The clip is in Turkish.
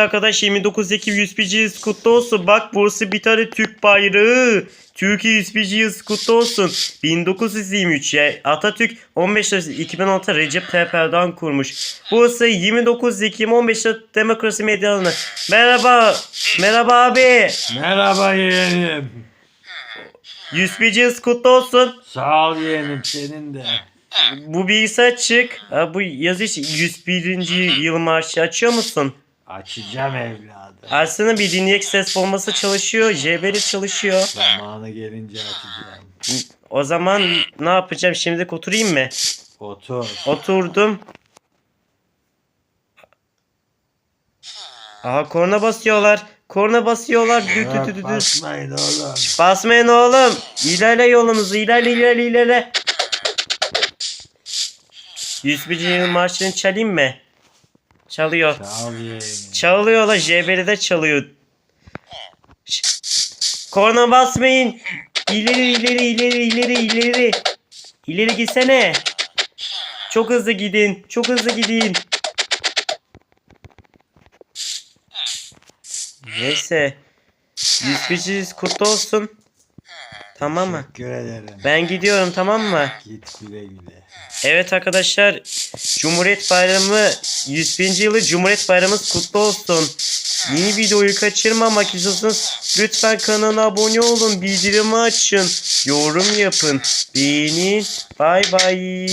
arkadaş 29 Ekim 101. yıl kutlu olsun. Bak burası bir tane Türk bayrağı. Türkiye 101. yıl kutlu olsun. 1923 ya Atatürk 15 Aralık 2006 Recep Tayyip Erdoğan kurmuş. Burası 29 Ekim 15 Aralık Demokrasi Meydanı. Merhaba. Merhaba abi. Merhaba yeğenim. 101. yıl kutlu olsun. Sağ ol yeğenim senin de. Bu bilgisayar açık. Ha, bu yazı için 101. yıl marşı açıyor musun? Açacağım evladım. Aslında bir dinleyek ses bombası çalışıyor. JBL çalışıyor. Zamanı gelince açacağım. O zaman ne yapacağım? Şimdi oturayım mı? Otur. Oturdum. Aha korna basıyorlar. Korna basıyorlar. Dü dü dü dü dü. Basmayın oğlum. Basmayın oğlum. İlerle yolunuzu. İlerle ilerle ilerle. 101. yıl marşını çalayım mı? Çalıyor. Yeğenim. Çalıyor la JBL'de çalıyor. Korna basmayın. İleri ileri ileri ileri ileri. İleri gitsene. Çok hızlı gidin. Çok hızlı gidin. Neyse. 101. kutlu olsun. Tamam mı? Teşekkür ederim. Ben gidiyorum tamam mı? Git güle güle. Evet arkadaşlar Cumhuriyet Bayramı 101. yılı Cumhuriyet Bayramımız kutlu olsun. Yeni videoyu kaçırmamak istiyorsanız lütfen kanala abone olun, bildirimi açın, yorum yapın, beğenin. Bay bay.